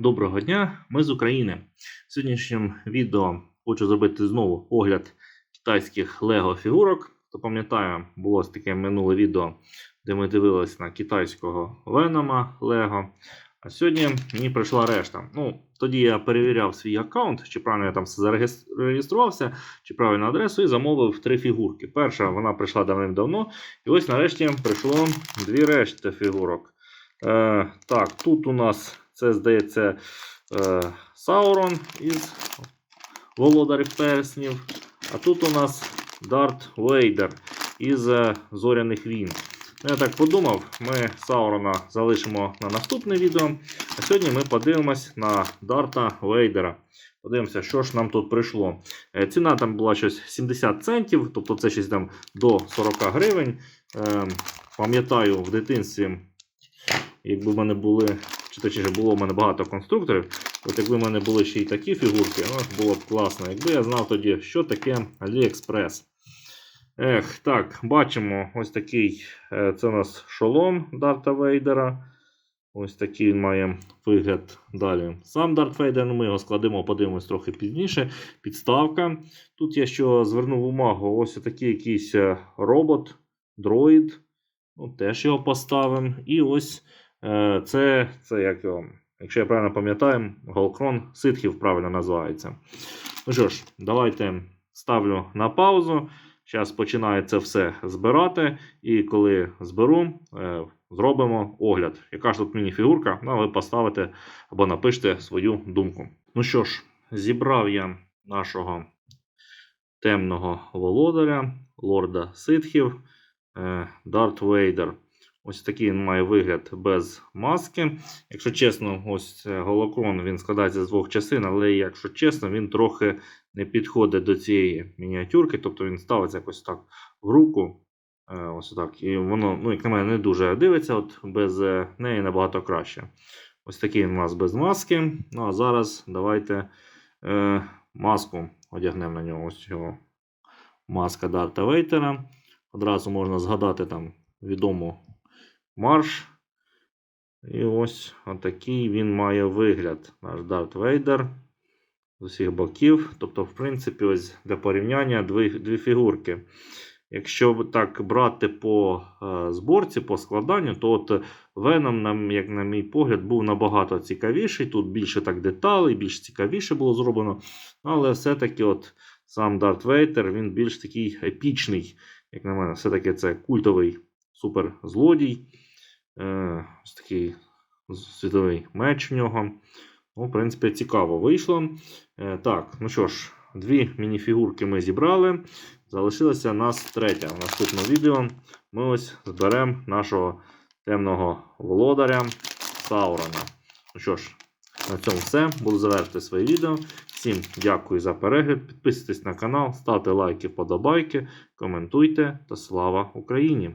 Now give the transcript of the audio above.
Доброго дня, ми з України. В сьогоднішньому відео хочу зробити знову огляд китайських лего фігурок. Хто пам'ятає, було таке минуле відео, де ми дивились на китайського Венома Лего. А сьогодні мені прийшла решта. Ну, тоді я перевіряв свій аккаунт, чи правильно я там зареєструвався, чи правильну адресу, і замовив три фігурки. Перша вона прийшла давним-давно, і ось нарешті прийшло дві решти фігурок. Е, так, тут у нас здається е, Саурон із Володарів Перснів. А тут у нас Дарт Вейдер із е, Зоряних війн. Ну, Я так подумав, ми Саурона залишимо на наступне відео. А сьогодні ми подивимось на Дарта Вейдера. Подивимося, що ж нам тут прийшло. Е, Ціна там була щось 70 центів, тобто це щось там до 40 гривень. Е, Пам'ятаю, в дитинстві, якби в мене були, чи точніше було в мене багато конструкторів, от якби в мене були ще й такі фігурки, ну, було б класно. Якби я знав тоді, що таке AliExpress. Ех, так, бачимо ось такий. е, Це у нас шолом Дарта Вейдера. Ось такий він має вигляд далі. Сам Дарт Вейдер, ну ми його складемо, подивимось трохи пізніше. Підставка. Тут я що звернув увагу, ось такий якийсь е, робот, дроїд. Ну, теж його поставимо. І ось це, це як його, якщо я правильно пам'ятаю, Голкрон ситхів правильно називається. Ну що ж, давайте ставлю на паузу. Зараз починаю це все збирати, і коли зберу, е, зробимо огляд. Яка ж тут міні-фігурка, ну, ви поставите або напишете свою думку. Ну що ж, зібрав я нашого темного володаря, лорда ситхів, е, Дарт Вейдер. Ось такий він має вигляд без маски. Якщо чесно, ось голокрон він складається з двох частин, але якщо чесно, він трохи не підходить до цієї мініатюрки, тобто він ставиться якось так в руку. е, Ось так. І воно, ну, як на мене, не дуже дивиться, от без е, неї набагато краще. Ось такий у нас без маски. Ну а зараз давайте е, маску одягнемо на нього. Ось його маска Дарта Вейтера. Одразу можна згадати там відому марш. І ось отакий він має вигляд. Наш Дарт Вейдер з усіх боків. Тобто, в принципі, ось для порівняння дві, дві фігурки. Якщо так брати по е, зборці, по складанню, то от Веном, як на мій погляд, був набагато цікавіший. Тут більше так деталей, більш цікавіше було зроблено. Але все-таки от сам Дарт Вейтер, він більш такий епічний, як на мене, все-таки це культовий суперзлодій. Е, ось такий світовий меч в нього. Ну, в принципі, цікаво вийшло. Е, так, ну що ж, дві мініфігурки ми зібрали. Залишилася нас третя. В наступному відео ми ось зберемо нашого темного володаря Саурона. Ну що ж, на цьому все. Буду завершити своє відео. Всім дякую за перегляд. Підписуйтесь на канал, ставте лайки, вподобайки, коментуйте та слава Україні!